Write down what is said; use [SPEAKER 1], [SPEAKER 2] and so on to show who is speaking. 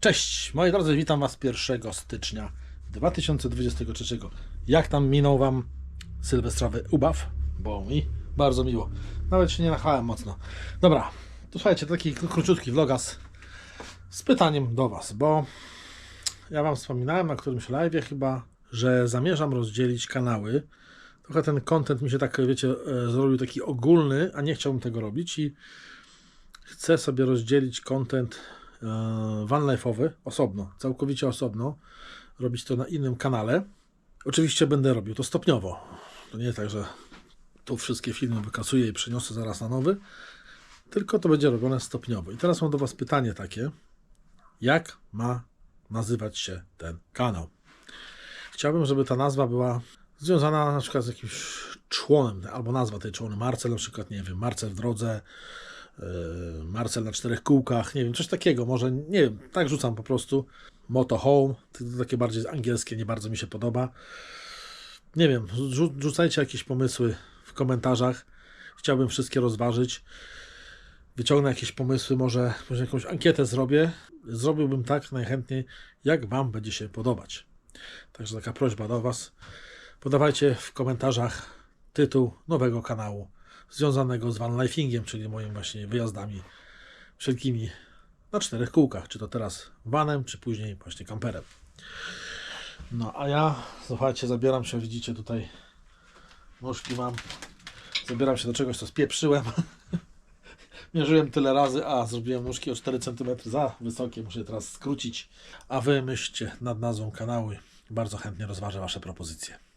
[SPEAKER 1] Cześć, moi drodzy, witam Was 1 stycznia 2023. Jak tam minął Wam sylwestrowy ubaw? Bo mi bardzo miło. Nawet się nie nachałem mocno. Dobra, to słuchajcie, taki króciutki vlogas z pytaniem do Was, bo ja Wam wspominałem na którymś live chyba, że zamierzam rozdzielić kanały. Trochę ten content mi się tak, wiecie, e, zrobił taki ogólny, a nie chciałbym tego robić i chcę sobie rozdzielić content e, vanlife'owy osobno, całkowicie osobno, robić to na innym kanale. Oczywiście będę robił to stopniowo. To nie tak, że tu wszystkie filmy wykasuję i przeniosę zaraz na nowy, tylko to będzie robione stopniowo. I teraz mam do Was pytanie takie, jak ma nazywać się ten kanał? Chciałbym, żeby ta nazwa była związana na przykład z jakimś członem, albo nazwa tej człony, Marcel na przykład, nie wiem, Marcel w drodze, Marcel na czterech kółkach, nie wiem, coś takiego, może, nie wiem, tak rzucam po prostu, Moto Home, to takie bardziej angielskie, nie bardzo mi się podoba. Nie wiem, rzu- rzucajcie jakieś pomysły w komentarzach, chciałbym wszystkie rozważyć, wyciągnę jakieś pomysły, może, może jakąś ankietę zrobię, zrobiłbym tak najchętniej, jak Wam będzie się podobać. Także taka prośba do Was, podawajcie w komentarzach tytuł nowego kanału związanego z vanlifingiem, czyli moimi właśnie wyjazdami wszelkimi na czterech kółkach, czy to teraz vanem, czy później właśnie kamperem. No a ja, słuchajcie, zabieram się, widzicie tutaj nóżki mam, zabieram się do czegoś, co spieprzyłem. Mierzyłem tyle razy, a zrobiłem nóżki o 4 cm za wysokie, muszę je teraz skrócić. A wy myślcie nad nazwą kanału i bardzo chętnie rozważę Wasze propozycje.